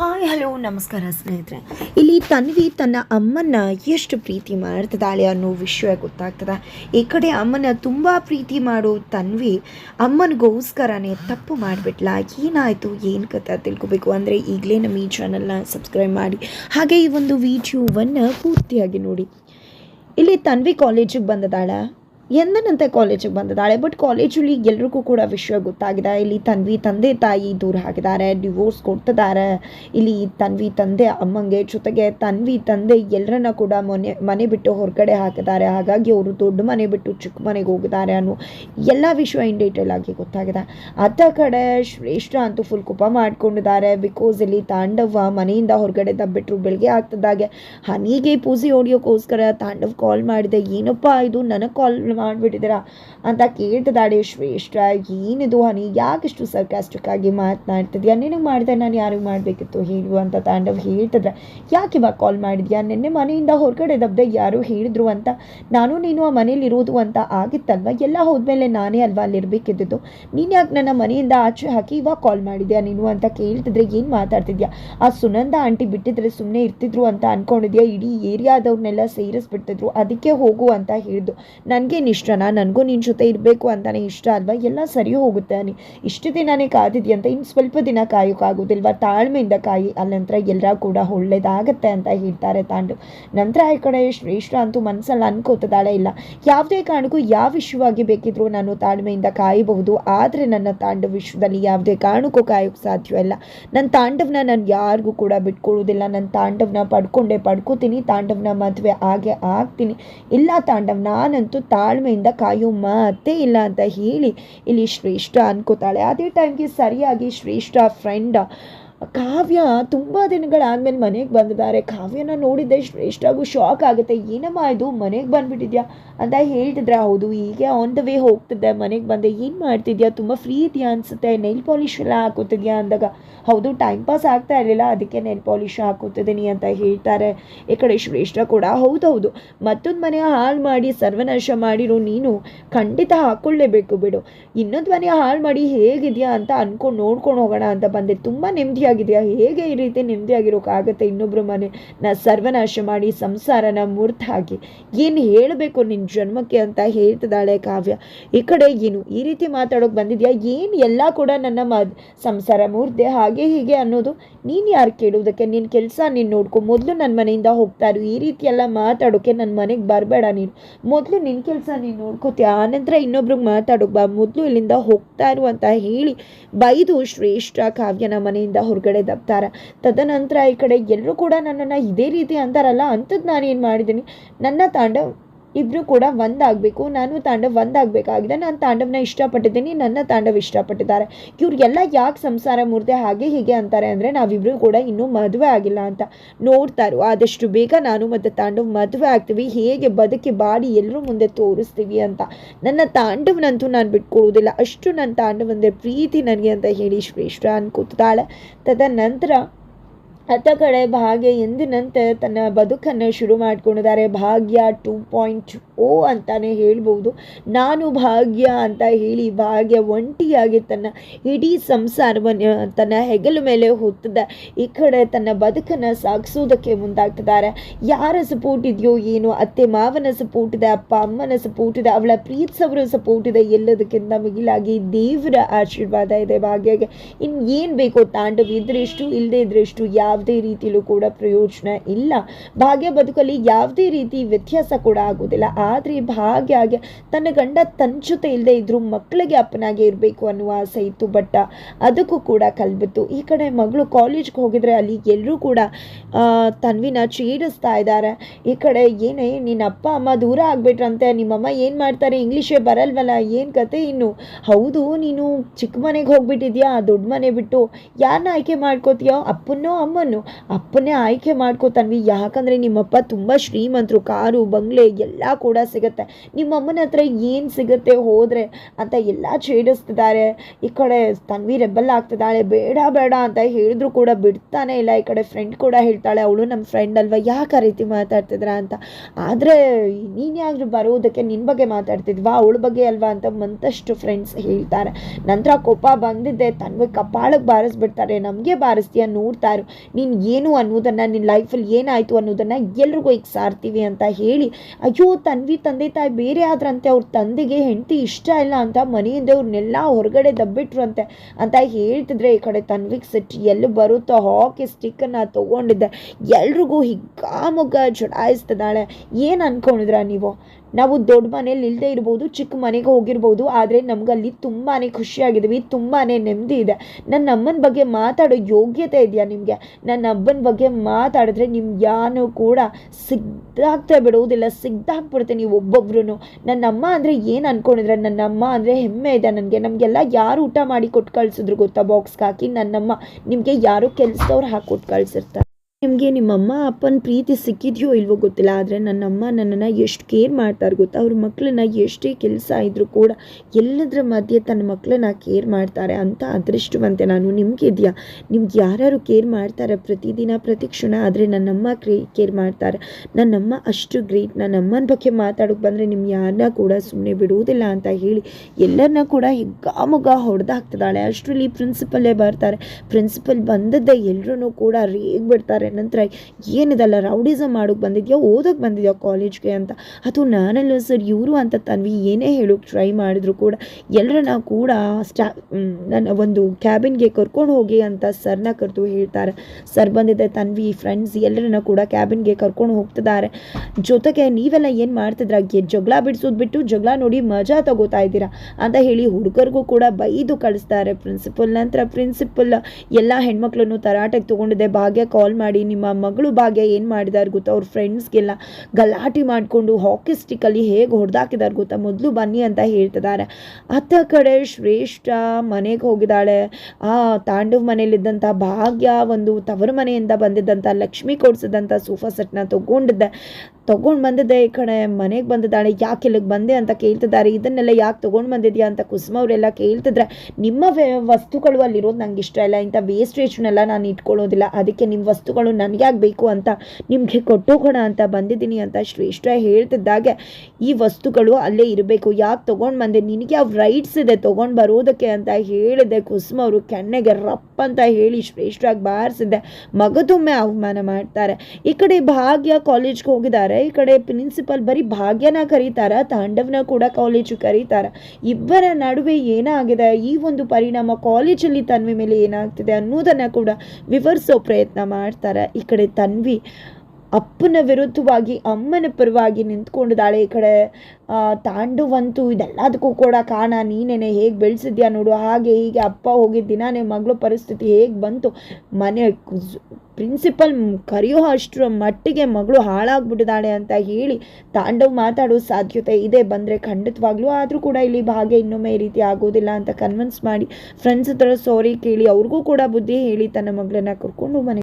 Hi, hello, ನಮಸ್ಕಾರ ಸ್ನೇಹಿತರೆ. ಇಲ್ಲಿ ತನ್ವಿ ತನ್ನ ಅಮ್ಮನ ಎಷ್ಟು ಪ್ರೀತಿ ಮಾಡ್ತಿದ್ದಾಳೆ ಅನ್ನೋ ವಿಷಯ ಗೊತ್ತಾಗ್ತದೆ. ಈ ಕಡೆ ಅಮ್ಮನ ತುಂಬ ಪ್ರೀತಿ ಮಾಡೋ ತನ್ವಿ ಅಮ್ಮನಿಗೋಸ್ಕರನೇ ತಪ್ಪು ಮಾಡಿಬಿಟ್ಲ. ಏನಾಯಿತು, ಏನು ಕಥೆ ತಿಳ್ಕೊಬೇಕು ಅಂದರೆ ಈಗಲೇ ನಮ್ಮ ಈ ಚಾನಲ್ನ ಸಬ್ಸ್ಕ್ರೈಬ್ ಮಾಡಿ. ಹಾಗೆ ಈ ಒಂದು ವಿಡಿಯೋವನ್ನು ಪೂರ್ತಿಯಾಗಿ ನೋಡಿ. ಇಲ್ಲಿ ತನ್ವಿ ಕಾಲೇಜಿಗೆ ಬಂದದಾಳ. ಎಂದನಂತೆ ಕಾಲೇಜಿಗೆ ಬಂದಿದ್ದಾಳೆ. ಬಟ್ ಕಾಲೇಜಲ್ಲಿ ಎಲ್ರಿಗೂ ಕೂಡ ವಿಷಯ ಗೊತ್ತಾಗಿದೆ. ಇಲ್ಲಿ ತನ್ವಿ ತಂದೆ ತಾಯಿ ದೂರ ಹಾಕಿದ್ದಾರೆ ಡಿವೋರ್ಸ್ ಕೊಡ್ತಿದ್ದಾರೆ. ಇಲ್ಲಿ ತನ್ವಿ ತಂದೆ ಅಮ್ಮಂಗೆ. ಜೊತೆಗೆ ತನ್ವಿ ತಂದೆ ಎಲ್ಲರನ್ನ ಕೂಡ ಮನೆ ಮನೆ ಬಿಟ್ಟು ಹೊರಗಡೆ ಹಾಕಿದ್ದಾರೆ. ಹಾಗಾಗಿ ಅವರು ದೊಡ್ಡ ಮನೆ ಬಿಟ್ಟು ಚಿಕ್ಕ ಮನೆಗೆ ಹೋಗಿದ್ದಾರೆ ಅನ್ನೋ ಎಲ್ಲ ವಿಷಯ ಇನ್ ಡೀಟೇಲ್ ಆಗಿ ಗೊತ್ತಾಗಿದೆ. ಅತ್ತ ಕಡೆ ಶ್ರೇಷ್ಠ ಅಂತೂ ಫುಲ್ ಕುಪ ಮಾಡ್ಕೊಂಡಿದ್ದಾರೆ. ಬಿಕಾಸ್ ಇಲ್ಲಿ ತಾಂಡವ ಮನೆಯಿಂದ ಹೊರಗಡೆ ದಬ್ಬಿಟ್ರು ಬೆಳಗ್ಗೆ ಆಗ್ತದಾಗೆ ಹನಿಗೆ ಪೂಜೆ ಹೊಡಿಯೋಕ್ಕೋಸ್ಕರ ತಾಂಡವ್ ಕಾಲ್ ಮಾಡಿದೆ. ಏನಪ್ಪ ಇದು? ನನಗೆ ಕಾಲ್ ಮಾಡಿಬಿಟ್ಟಿದ್ದೀರಾ ಅಂತ ಕೇಳ್ತಿದ್ದಾಳೆ ಶ್ರೇಷ್ಠ, ಏನಿದು ಹನಿ, ಯಾಕಿಷ್ಟು ಸರ್ಕಾಸ್ಟಿಕ್ ಆಗಿ ಮಾತನಾಡ್ತಿದ್ಯಾ? ನಿನಗೆ ಮಾಡಿದೆ ನಾನು ಯಾರಿಗೆ ಮಾಡಬೇಕಿತ್ತು ಹೇಳು ಅಂತ ತಾಂಡವ್ ಹೇಳ್ತಿದ್ರೆ. ಯಾಕೆ ಇವಾಗ ಕಾಲ್ ಮಾಡಿದ್ಯಾ? ನಿನ್ನೆ ಮನೆಯಿಂದ ಹೊರಗಡೆ ದಬ್ದೆ ಯಾರು ಹೇಳಿದ್ರು ಅಂತ. ನಾನು ನೀನು ಆ ಮನೇಲಿರೋದು ಅಂತ ಆಗಿತ್ತಲ್ವ? ಎಲ್ಲ ಹೋದ್ಮೇಲೆ ನಾನೇ ಅಲ್ವಾ ಅಲ್ಲಿರ್ಬೇಕಿದ್ದು ನೀನು ಯಾಕೆ ನನ್ನ ಮನೆಯಿಂದ ಆಚೆ ಹಾಕಿ ಇವಾಗ ಕಾಲ್ ಮಾಡಿದ್ಯಾ ನೀನು ಅಂತ ಕೇಳ್ತಿದ್ರೆ ಏನು ಮಾತಾಡ್ತಿದ್ಯಾ? ಆ ಸುನಂದ ಆಂಟಿ ಬಿಟ್ಟಿದ್ರೆ ಸುಮ್ಮನೆ ಇರ್ತಿದ್ರು ಅಂತ ಅನ್ಕೊಂಡಿದ್ಯಾ? ಇಡೀ ಏರಿಯಾದವ್ರನ್ನೆಲ್ಲ ಸೇರಿಸ್ಬಿಡ್ತಿದ್ರು. ಅದಕ್ಕೆ ಹೋಗು ಅಂತ ಹೇಳಿದ್ದು ನನಗೇನು ಇಷ್ಟನಾ? ನನಗೂ ನಿನ್ನ ಜೊತೆ ಇರಬೇಕು ಅಂತಲೇ ಇಷ್ಟ ಅಲ್ವಾ? ಎಲ್ಲ ಸರಿ ಹೋಗುತ್ತೆ ನೀ ಇಷ್ಟು ದಿನನೇ ಕಾದಿದ್ಯಾ ಅಂತ? ಇನ್ನು ಸ್ವಲ್ಪ ದಿನ ಕಾಯೋಕ್ಕಾಗೋದಿಲ್ವ ತಾಳ್ಮೆಯಿಂದ ಕಾಯಿ, ಅಲ್ಲಂತರ ಎಲ್ಲರ ಕೂಡ ಒಳ್ಳೇದಾಗತ್ತೆ ಅಂತ ಹೇಳ್ತಾರೆ ತಾಂಡು. ನಂತರ ಈ ಕಡೆ ಶ್ರೇಷ್ಠ ಅಂತೂ ಮನಸ್ಸಲ್ಲಿ ಅನ್ಕೋತದಾಳೆ ಇಲ್ಲ. ಯಾವುದೇ ಕಾರಣಕ್ಕೂ ಯಾವ ವಿಷಯವಾಗಿ ಬೇಕಿದ್ರೂ ನಾನು ತಾಳ್ಮೆಯಿಂದ ಕಾಯಬಹುದು. ಆದರೆ ನನ್ನ ತಾಂಡವ ವಿಶ್ವದಲ್ಲಿ ಯಾವುದೇ ಕಾರಣಕ್ಕೂ ಕಾಯೋಕ್ಕೆ ಸಾಧ್ಯ ಇಲ್ಲ. ನನ್ನ ತಾಂಡವನ ನಾನು ಯಾರಿಗೂ ಕೂಡ ಬಿಟ್ಕೊಳ್ಳೋದಿಲ್ಲ ನನ್ನ ತಾಂಡವನ ಪಡ್ಕೊಂಡೆ ಪಡ್ಕೋತೀನಿ. ತಾಂಡವನ ಮದುವೆ ಹಾಗೆ ಆಗ್ತೀನಿ. ಇಲ್ಲ ತಾಂಡವ್, ನಾನಂತೂ ತಾಳ್ಮೆಯಿಂದ ಕಾಯೋ ಮಾತೇ ಇಲ್ಲ ಅಂತ ಹೇಳಿ ಇಲ್ಲಿ ಶ್ರೇಷ್ಠ ಅನ್ಕೋತಾಳೆ. ಅದೇ ಟೈಮ್ಗೆ ಸರಿಯಾಗಿ ಶ್ರೇಷ್ಠ ಫ್ರೆಂಡ್ ಕಾವ್ಯ ತುಂಬ ದಿನಗಳಾದಮೇಲೆ ಮನೆಗೆ ಬಂದಿದ್ದಾರೆ. ಕಾವ್ಯನ ನೋಡಿದ್ದೆ ಶ್ರೇಷ್ಠಗೂ ಶಾಕ್ ಆಗುತ್ತೆ. ಏನಮ್ಮ ಇದು? ಮನೆಗೆ ಬಂದುಬಿಟ್ಟಿದ್ಯಾ? ಅಂತ ಹೇಳ್ತಿದ್ರೆ ಹೌದು, ಹೀಗೆ ಆನ್ ದ ವೇ ಹೋಗ್ತಿದ್ದೆ. ಮನೆಗೆ ಬಂದೆ. ಏನು ಮಾಡ್ತಿದ್ಯಾ? ತುಂಬ ಫ್ರೀ ಇದೆಯಾ ಅನಿಸುತ್ತೆ. ನೈಲ್ ಪಾಲಿಷ್ ಎಲ್ಲ ಹಾಕೋತಿದ್ಯಾ ಅಂದಾಗ? ಹೌದು ಟೈಮ್ ಪಾಸ್ ಆಗ್ತಾ ಇರಲಿಲ್ಲ. ಅದಕ್ಕೆ ನೈಲ್ ಪಾಲಿಷ್ ಹಾಕೋತಿದ್ದೀನಿ ಅಂತ ಹೇಳ್ತಾರೆ. ಈ ಕಡೆ ಶ್ರೇಷ್ಠ ಕೂಡ ಹೌದು ಹೌದು. ಮತ್ತೊಂದು ಮನೆ ಹಾಳು ಮಾಡಿ, ಸರ್ವನಾಶ ಮಾಡಿರೋ ನೀನು ಖಂಡಿತ ಹಾಕ್ಕೊಳ್ಳೇಬೇಕು ಬಿಡು. ಇನ್ನೊಂದು ಮನೆ ಹಾಳು ಮಾಡಿ ಹೇಗಿದೆಯಾ ಅಂತ ಅನ್ಕೊಂಡು ನೋಡ್ಕೊಂಡು ಹೋಗೋಣ ಅಂತ ಬಂದೆ. ತುಂಬ ನೆಮ್ಮದಿಯಾಗಿದೆಯಾ? ಹೇಗೆ ಈ ರೀತಿ ನೆಮ್ಮದಿಯಾಗಿರೋಕ್ಕಾಗತ್ತೆ ಇನ್ನೊಬ್ಬರ ಮನೆ? ನ ಸರ್ವನಾಶ ಮಾಡಿ ಸಂಸಾರನ ಮೂರ್ತಾಗಿ ಹಾಕಿ ಏನು ಹೇಳಬೇಕು ನಿನ್ನ ಜನ್ಮಕ್ಕೆ ಅಂತ ಹೇಳ್ತಿದ್ದಾಳೆ ಕಾವ್ಯ. ಈ ಕಡೆ ಏನು, ಈ ರೀತಿ ಮಾತಾಡೋಕೆ ಬಂದಿದ್ಯಾ? ಏನು ಎಲ್ಲ ಕೂಡ ನನ್ನ ಮ, ಸಂಸಾರ ಮೂರ್ತೆ ಹಾಗೆ ಹೀಗೆ ಅನ್ನೋದು ನೀನು ಯಾರು ಕೇಳೋದಕ್ಕೆ? ನಿನ್ನ ಕೆಲಸ ನೀನು ನೋಡ್ಕೊ. ಮೊದಲು ನನ್ನ ಮನೆಯಿಂದ ಹೋಗ್ತಾರು ಈ ರೀತಿ ಎಲ್ಲ ಮಾತಾಡೋಕೆ ನನ್ನ ಮನೆಗೆ ಬರಬೇಡ ನೀನು. ಮೊದಲು ನಿನ್ನ ಕೆಲಸ ನೀನು ನೋಡ್ಕೋತೀಯ? ಆನಂತರ ಇನ್ನೊಬ್ರಿಗೆ ಮಾತಾಡೋಕೆ ಬಾ. ಮೊದಲು ಇಲ್ಲಿಂದ ಹೋಗ್ತಾರು ಅಂತ ಹೇಳಿ ಬೈದು ಶ್ರೇಷ್ಠ ಕಾವ್ಯನ ಮನೆಯಿಂದ ಹೊರಗಡೆ ದಬ್ತಾರೆ. ತದನಂತರ ಈ ಕಡೆ ಎಲ್ಲರೂ ಕೂಡ ನನ್ನನ್ನು ಇದೇ ರೀತಿ ಅಂತಾರಲ್ಲ ಅಂಥದ್ದು ನಾನು ಮಾಡಿದ್ದೀನಿ? ನನ್ನ ತಾಂಡವ್ ಇಬ್ಬರು ಕೂಡ ಒಂದಾಗಬೇಕು, ನಾನು ತಾಂಡವ್ ಒಂದಾಗಬೇಕಾಗಿದೆ, ನಾನು ತಾಂಡವನ ಇಷ್ಟಪಟ್ಟಿದ್ದೀನಿ, ನನ್ನ ತಾಂಡವ್ ಇಷ್ಟಪಟ್ಟಿದ್ದಾರೆ. ಇವ್ರಿಗೆಲ್ಲ ಯಾಕೆ ಸಂಸಾರ ಮುರ್ದೆ ಹಾಗೆ ಹೀಗೆ ಅಂತಾರೆ ಅಂದರೆ ನಾವಿಬ್ಬರು ಕೂಡ ಇನ್ನೂ ಮದುವೆ ಆಗಿಲ್ಲ ಅಂತ. ನೋಡ್ತಾರೋ ಆದಷ್ಟು ಬೇಗ ನಾನು ಮತ್ತು ತಾಂಡವ್ ಮದುವೆ ಆಗ್ತೀವಿ, ಹೇಗೆ ಬದುಕಿ ಬಾಡಿ ಎಲ್ಲರೂ ಮುಂದೆ ತೋರಿಸ್ತೀವಿ ಅಂತ. ನನ್ನ ತಾಂಡವನಂತೂ ನಾನು ಬಿಟ್ಕೊಳ್ಳೋದಿಲ್ಲ ಅಷ್ಟು ನನ್ನ ತಾಂಡವಂದ್ರೆ ಪ್ರೀತಿ ನನಗೆ ಅಂತ ಹೇಳಿ ಶ್ರೇಷ್ಠ ಅನ್ಕೋತಾಳೆ ತದನಂತರ ಅತ್ತ ಕಡೆ ಭಾಗ್ಯ ಎಂದಿನಂತೆ ತನ್ನ ಬದುಕನ್ನು ಶುರು ಮಾಡ್ಕೊಂಡಿದ್ದಾರೆ. ಭಾಗ್ಯ ಟೂ ಪಾಯಿಂಟ್ ಓ ಅಂತಾನೆ ಹೇಳ್ಬೋದು. ನಾನು ಭಾಗ್ಯ ಅಂತ ಹೇಳಿ ಭಾಗ್ಯ ಒಂಟಿಯಾಗಿ ತನ್ನ ಇಡೀ ಸಂಸಾರವನ್ನು ತನ್ನ ಹೆಗಲ ಮೇಲೆ ಹೊತ್ತಿದೆ ಈ ಕಡೆ ತನ್ನ ಬದುಕನ್ನು ಸಾಗಿಸೋದಕ್ಕೆ ಮುಂದಾಗ್ತಿದ್ದಾರೆ. ಯಾರ ಸಪೋರ್ಟ್ ಇದೆಯೋ ಏನೋ ಅತ್ತೆ ಮಾವನ ಸಪೋರ್ಟ್ ಇದೆ, ಅಪ್ಪ ಅಮ್ಮನ ಸಪೋರ್ಟ್ ಇದೆ, ಅವಳ ಪ್ರೀತಿಸೋರ ಸಪೋರ್ಟ್ ಇದೆ, ಎಲ್ಲದಕ್ಕಿಂತ ಮಿಗಿಲಾಗಿ ದೇವರ ಆಶೀರ್ವಾದ ಇದೆ ಭಾಗ್ಯಗೆ. ಇನ್ನು ಏನು ಬೇಕೋ ತಾಂಡವ್ ಇದ್ರೆಷ್ಟು ಇಲ್ಲದೆ ಇದ್ರೆಷ್ಟು ಯಾವುದೇ ರೀತಿಯಲ್ಲೂ ಕೂಡ ಪ್ರಯೋಜನ ಇಲ್ಲ. ಭಾಗ್ಯ ಬದುಕಲ್ಲಿ ಯಾವುದೇ ರೀತಿ ವ್ಯತ್ಯಾಸ ಕೂಡ ಆಗೋದಿಲ್ಲ ಆದರೆ ಭಾಗ್ಯಗೆ ತನ್ನ ಗಂಡ ತನ್ನ ಜೊತೆ ಇಲ್ಲದೆ ಇದ್ದರೂ ಮಕ್ಕಳಿಗೆ ಅಪ್ಪನಾಗೆ ಇರಬೇಕು ಅನ್ನುವ ಆಸೆ ಇತ್ತು. ಬಟ್ ಅದಕ್ಕೂ ಕೂಡ ಕಲ್ಬಿತ್ತು. ಈ ಕಡೆ ಮಗಳು ಕಾಲೇಜ್ಗೆ ಹೋಗಿದ್ರೆ ಅಲ್ಲಿ ಎಲ್ಲರೂ ಕೂಡ ತನ್ವಿನ ಚೀಡಿಸ್ತಾ ಇದ್ದಾರೆ. ಈ ಕಡೆ ಏನೇ, ನಿನ್ನ ಅಪ್ಪ, ಅಮ್ಮ ದೂರ ಆಗ್ಬಿಟ್ರಂತೆ. ನಿಮ್ಮಮ್ಮ ಏನು ಮಾಡ್ತಾರೆ? ಇಂಗ್ಲೀಷೇ ಬರಲ್ವಲ್ಲ? ಏನು ಕತೆ ಇನ್ನು? ಹೌದು, ನೀನು ಚಿಕ್ಕ ಮನೆಗೆ ಹೋಗ್ಬಿಟ್ಟಿದ್ಯಾ? ದೊಡ್ಡ ಮನೆ ಬಿಟ್ಟು ಯಾರನ್ನ ಆಯ್ಕೆ ಮಾಡ್ಕೋತೀಯೋ? ಅಪ್ಪನೋ ಅಮ್ಮನೋ ಅಪ್ಪನೇ ಆಯ್ಕೆ ಮಾಡ್ಕೋತಾನ್ವಿ ಯಾಕಂದರೆ ನಿಮ್ಮಪ್ಪ ತುಂಬ ಶ್ರೀಮಂತರು. ಕಾರು, ಬಂಗ್ಲೆ ಎಲ್ಲ ಕೂಡ ಸಿಗುತ್ತೆ. ನಿಮ್ಮಮ್ಮನ ಹತ್ರ ಏನು ಸಿಗುತ್ತೆ ಹೋದರೆ ಅಂತ ಎಲ್ಲ ಛೇಡಿಸ್ತಿದ್ದಾರೆ. ಈ ಕಡೆ ತನ್ವಿ ರೆಬಲ್ ಆಗ್ತಿದ್ದಾಳೆ. ಬೇಡ ಬೇಡ ಅಂತ ಹೇಳಿದ್ರು ಕೂಡ ಬಿಡ್ತಾನೆ ಇಲ್ಲ. ಈ ಕಡೆ ಫ್ರೆಂಡ್ ಕೂಡ ಹೇಳ್ತಾಳೆ. ಅವಳು ನಮ್ಮ ಫ್ರೆಂಡ್ ಅಲ್ವಾ? ಯಾಕೆ ರೀತಿ ಮಾತಾಡ್ತಿದ್ರ ಅಂತ. ಆದರೆ ನೀನು ಬರೋದಕ್ಕೆ ನಿನ್ನ ಬಗ್ಗೆ ಮಾತಾಡ್ತಿದ್ವಾ? ಅವಳ ಬಗ್ಗೆ ಅಲ್ವಾ ಅಂತ ಮಂತಷ್ಟು ಫ್ರೆಂಡ್ಸ್ ಹೇಳ್ತಾರೆ. ನಂತರ ಕೋಪ ಬಂದಿದ್ದೆ ತನ್ವಿ ಕಪಾಳಕ್ಕೆ ಬಾರಿಸ್ಬಿಡ್ತಾರೆ. ನಮಗೆ ಬಾರಿಸ್ತೀಯ? ನೋಡ್ತಾರು ನೀನು ಏನು ಅನ್ನೋದನ್ನು ನಿನ್ನ ಲೈಫಲ್ಲಿ ಏನಾಯಿತು ಅನ್ನೋದನ್ನು ಎಲ್ರಿಗೂ ಈಗ ಸಾರ್ತೀವಿ ಅಂತ ಹೇಳಿ, ಅಯ್ಯೋ ತನ್ವಿ ತಂದೆ ತಾಯಿ ಬೇರೆ ಆದ್ರಂತೆ ಅವ್ರ ತಂದೆಗೆ ಹೆಂಡತಿ ಇಷ್ಟ ಇಲ್ಲ ಅಂತ ಮನೆಯಿಂದ ಅವ್ರನ್ನೆಲ್ಲ ಹೊರಗಡೆ ದಬ್ಬಿಟ್ರಂತೆ ಅಂತ ಹೇಳ್ತಿದ್ರೆ ಈ ಕಡೆ ತನ್ವಿಗೆ ಸಿಟ್ಟು ಎಲ್ಲಿ ಬರುತ್ತೋ ಹಾಕಿ ಸ್ಟಿಕ್ಕನ್ನು ತೊಗೊಂಡಿದ್ದೆ, ಎಲ್ರಿಗೂ ಹಿಗ್ಗಾಮುಗ್ಗ ಚುಡಾಯಿಸ್ತಿದ್ದಾಳೆ ಏನು ಅನ್ಕೊಂಡಿದ್ರ ನೀವು? ನಾವು ದೊಡ್ಡ ಮನೇಲಿ ಇಲ್ಲದೆ ಇರ್ಬೋದು, ಚಿಕ್ಕ ಮನೆಗೆ ಹೋಗಿರ್ಬೋದು, ಆದರೆ ನಮಗಲ್ಲಿ ತುಂಬಾ ಖುಷಿಯಾಗಿದ್ದೀವಿ ತುಂಬಾ ನೆಮ್ಮದಿ ಇದೆ. ನನ್ನ ಅಮ್ಮನ ಬಗ್ಗೆ ಮಾತಾಡೋ ಯೋಗ್ಯತೆ ಇದೆಯಾ ನಿಮಗೆ? ನನ್ನ ಅಬ್ಬನ ಬಗ್ಗೆ ಮಾತಾಡಿದ್ರೆ ನಿಮ್ಗೆ ಯಾನು ಕೂಡ ಸಿಗ್ದಾಗ್ತಾ ಬಿಡುವುದಿಲ್ಲ. ಸಿಗ್ದಾಗ್ಬಿಡುತ್ತೆ ನೀವು ಒಬ್ಬೊಬ್ರು ನನ್ನ ಅಮ್ಮ ಅಂದರೆ ಏನು ಅಂದ್ಕೊಂಡಿದ್ರೆ ನನ್ನ ಅಮ್ಮ ಅಂದರೆ ಹೆಮ್ಮೆ ಇದೆ ನನಗೆ. ನಮಗೆಲ್ಲ ಯಾರು ಊಟ ಮಾಡಿ ಕೊಟ್ಟು ಕಳಿಸಿದ್ರು ಗೊತ್ತಾ ಬಾಕ್ಸ್ಗೆ ಹಾಕಿ? ನನ್ನಮ್ಮ ನಿಮಗೆ ಯಾರು ಕೆಲಸದವ್ರು ಹಾಕಿ ಕೊಟ್ಟು ಕಳಿಸಿರ್ತಾರೆ? ನಿಮಗೆ ನಿಮ್ಮಮ್ಮ ಅಪ್ಪನ ಪ್ರೀತಿ ಸಿಕ್ಕಿದೆಯೋ ಇಲ್ವೋ ಗೊತ್ತಿಲ್ಲ, ಆದರೆ ನನ್ನಮ್ಮ ನನ್ನನ್ನು ಎಷ್ಟು ಕೇರ್ ಮಾಡ್ತಾರೆ ಗೊತ್ತಾ? ಅವ್ರ ಮಕ್ಕಳನ್ನ ಎಷ್ಟೇ ಕೆಲಸ ಇದ್ದರೂ ಕೂಡ ಎಲ್ಲದರ ಮಧ್ಯೆ ತನ್ನ ಮಕ್ಕಳನ್ನ ಕೇರ್ ಮಾಡ್ತಾರೆ ಅಂತ ಅದೃಷ್ಟವಂತೆ ನಾನು ನಿಮ್ಗೆ ಇದೆಯಾ? ನಿಮ್ಗೆ ಯಾರ್ಯಾರು ಕೇರ್ ಮಾಡ್ತಾರೆ ಪ್ರತಿದಿನ, ಪ್ರತಿ ಕ್ಷಣ, ಆದರೆ ನನ್ನಮ್ಮ ಕ್ರೇ ಕೇರ್ ಮಾಡ್ತಾರೆ. ನನ್ನಮ್ಮ ಅಷ್ಟು ಗ್ರೇಟ್ ನನ್ನಮ್ಮನ ಬಗ್ಗೆ ಮಾತಾಡೋಕೆ ಬಂದರೆ ನಿಮ್ಮ ಯಾರನ್ನ ಕೂಡ ಸುಮ್ಮನೆ ಬಿಡುವುದಿಲ್ಲ ಅಂತ ಹೇಳಿ ಎಲ್ಲರನ್ನ ಕೂಡ ಹಿಗ್ಗಾಮುಗ ಹೊಡೆದಾಗ್ತದಾಳೆ ಅಷ್ಟರಲ್ಲಿ ಪ್ರಿನ್ಸಿಪಲ್ಲೇ ಬರ್ತಾರೆ. ಪ್ರಿನ್ಸಿಪಲ್ ಬಂದದ್ದೇ ಎಲ್ಲರೂ ಕೂಡ ರೇಗ್ ಬಿಡ್ತಾರೆ. ನಂತರ, ಏನಿದಲ್ಲ ರೌಡಿಸಮ್ ಮಾಡೋಕೆ ಬಂದಿದ್ಯಾ, ಓದೋಕೆ ಬಂದಿದ್ಯಾ ಕಾಲೇಜ್ಗೆ ಅಂತ? ಅದು ನಾನಲ್ಲ ಸರ್, ಇವರು ಅಂತ ತನ್ವಿ ಏನೇ ಹೇಳೋಕೆ ಟ್ರೈ ಮಾಡಿದ್ರು ಕೂಡ ಎಲ್ಲರನ್ನ ಕೂಡ ಸ್ಟಾ ನನ್ನ ಒಂದು ಕ್ಯಾಬಿನ್ಗೆ ಕರ್ಕೊಂಡು ಹೋಗಿ ಅಂತ ಸರ್ನ ಕರೆದು ಹೇಳ್ತಾರೆ. ಸರ್ ಬಂದಿದೆ ತನ್ವಿ ಫ್ರೆಂಡ್ಸ್ ಎಲ್ಲರನ್ನ ಕೂಡ ಕ್ಯಾಬಿನ್ಗೆ ಕರ್ಕೊಂಡು ಹೋಗ್ತಿದ್ದಾರೆ. ಜೊತೆಗೆ ನೀವೆಲ್ಲ ಏನು ಮಾಡ್ತಿದ್ರ? ಜಗಳ ಬಿಡಿಸೋದು ಬಿಟ್ಟು ಜಗಳ ನೋಡಿ ಮಜಾ ತಗೋತಾ ಇದ್ದೀರಾ? ಅಂತ ಹೇಳಿ ಹುಡುಗರಿಗೂ ಕೂಡ ಬೈದು ಕಳಿಸ್ತಾರೆ. ಪ್ರಿನ್ಸಿಪಲ್ ನಂತರ ಪ್ರಿನ್ಸಿಪಲ್ ಎಲ್ಲ ಹೆಣ್ಮಕ್ಳನ್ನು ತರಾಟೆಗೆ ತೊಗೊಂಡಿದೆ ಭಾಗ್ಯ ಕಾಲ್ ಮಾಡಿ ನಿಮ್ಮ ಮಗಳು ಭಾಗ್ಯ ಏನು ಮಾಡಿದಾರೆ ಗೊತ್ತಾ? ಅವ್ರ ಫ್ರೆಂಡ್ಸ್ಗೆಲ್ಲ ಗಲಾಟೆ ಮಾಡಿಕೊಂಡು ಹಾಕಿ ಸ್ಟಿಕ್ಕಲ್ಲಿ ಹೇಗೆ ಹೊಡೆದಾಕಿದ್ದಾರೆ ಗೊತ್ತಾ? ಮೊದಲು ಬನ್ನಿ ಅಂತ ಹೇಳ್ತಿದ್ದಾರೆ ಅತ್ತ ಕಡೆ ಶ್ರೇಷ್ಠ ಮನೆಗೆ ಹೋಗಿದ್ದಾಳೆ ಆ ತಾಂಡವ್ ಮನೆಯಲ್ಲಿದ್ದಂಥ ಭಾಗ್ಯ ಒಂದು ತವರು ಮನೆಯಿಂದ ಬಂದಿದ್ದಂಥ ಲಕ್ಷ್ಮಿ ಕೊಡಿಸಿದಂಥ ಸೋಫಾ ಸೆಟ್ನ ತೊಗೊಂಡಿದ್ದೆ. ತೊಗೊಂಡು ಬಂದಿದ್ದೆ ಈ ಕಡೆ, ಮನೆಗೆ ಬಂದಿದ್ದಾಳೆ, ಯಾಕೆ ಇಲ್ಲಿಗೆ ಬಂದೆ ಅಂತ ಕೇಳ್ತಿದ್ದಾರೆ. ಇದನ್ನೆಲ್ಲ ಯಾಕೆ ತೊಗೊಂಡು ಬಂದಿದ್ಯಾ ಅಂತ ಕುಸುಮ ಅವರೆಲ್ಲ ಕೇಳ್ತಿದ್ರೆ, ನಿಮ್ಮ ವಸ್ತುಗಳು ಅಲ್ಲಿರೋದು ನಂಗೆ ಇಷ್ಟ ಇಲ್ಲ. ಇಂಥ ವೇಸ್ಟೇಜ್ನೆಲ್ಲ ನಾನು ಇಟ್ಕೊಳ್ಳೋದಿಲ್ಲ. ಅದಕ್ಕೆ ನಿಮ್ಮ ವಸ್ತುಗಳು ನನಗೆ ಬೇಕು ಅಂತ, ನಿಮಗೆ ಕೊಟ್ಟೋಗೋಣ ಅಂತ ಬಂದಿದ್ದೀನಿ ಅಂತ ಶ್ರೇಷ್ಠ ಹೇಳ್ತಿದ್ದಾಗೆ, ಈ ವಸ್ತುಗಳು ಅಲ್ಲೇ ಇರಬೇಕು. ಯಾಕೆ ತೊಗೊಂಡು ಬಂದೆ? ನಿನಗೆ ಯಾವ ರೈಟ್ಸ್ ಇದೆ ತೊಗೊಂಡು ಬರೋದಕ್ಕೆ ಅಂತ ಹೇಳಿದೆ ಕುಸುಮ ಅವರು. ಕೆನ್ನೆಗೆ ರಪ್ಪ ಅಂತ ಹೇಳಿ ಶ್ರೇಷ್ಠವಾಗಿ ಬಾರಿಸಿದ್ದೆ ಮಗದೊಮ್ಮೆ ಅವಮಾನ ಮಾಡ್ತಾರೆ. ಈ ಕಡೆ ಭಾಗ್ಯ ಕಾಲೇಜ್ಗೆ ಹೋಗಿದ್ದಾರೆ. ಈ ಕಡೆ ಪ್ರಿನ್ಸಿಪಲ್ ಬರೀ ಭಾಗ್ಯನ ಕರೀತಾರ, ತಾಂಡವ್ನ ಕೂಡ ಕಾಲೇಜು ಕರೀತಾರ. ಇಬ್ಬರ ನಡುವೆ ಏನಾಗಿದೆ ಈ ಒಂದು ಪರಿಣಾಮ ಕಾಲೇಜಲ್ಲಿ ತನ್ವಿ ಮೇಲೆ ಏನಾಗ್ತಿದೆ ಅನ್ನೋದನ್ನು ಕೂಡ ವಿವರಿಸೋ ಪ್ರಯತ್ನ ಮಾಡ್ತಾರೆ. ಈ ಕಡೆ ತನ್ವಿ ಅಪ್ಪನ ವಿರುದ್ಧವಾಗಿ, ಅಮ್ಮನ ಪರವಾಗಿ ನಿಂತ್ಕೊಂಡಿದ್ದಾಳೆ ಈ ಕಡೆ ತಾಂಡುವಂತೂ ಇದೆಲ್ಲದಕ್ಕೂ ಕೂಡ ಕಾರಣ ನೀನೇನೆ ಹೇಗೆ ಬೆಳೆಸಿದ್ಯಾ ನೋಡು, ಹಾಗೆ ಹೀಗೆ ಅಪ್ಪ ಹೋಗಿದ್ದ ದಿನಾನೇ ಮಗಳು ಪರಿಸ್ಥಿತಿ ಹೇಗೆ ಬಂತು? ಮನೆ ಪ್ರಿನ್ಸಿಪಲ್ ಕರೆಯೋ ಅಷ್ಟರ ಮಟ್ಟಿಗೆ ಮಗಳು ಹಾಳಾಗ್ಬಿಟ್ಟಿದ್ದಾಳೆ ಅಂತ ಹೇಳಿ ತಾಂಡವ್ ಮಾತಾಡೋ ಸಾಧ್ಯತೆ ಇದೆ. ಬಂದರೆ ಖಂಡಿತವಾಗ್ಲೂ ಆದರೂ ಕೂಡ ಇಲ್ಲಿ ಭಾಗ್ಯ ಇನ್ನೊಮ್ಮೆ ಈ ರೀತಿ ಆಗೋದಿಲ್ಲ ಅಂತ ಕನ್ವಿನ್ಸ್ ಮಾಡಿ ಫ್ರೆಂಡ್ಸ್ ಹತ್ರ ಸಾರಿ ಕೇಳಿ, ಅವ್ರಿಗೂ ಕೂಡ ಬುದ್ಧಿ ಹೇಳಿ ತನ್ನ ಮಗಳನ್ನ ಕರ್ಕೊಂಡು ಮನೆ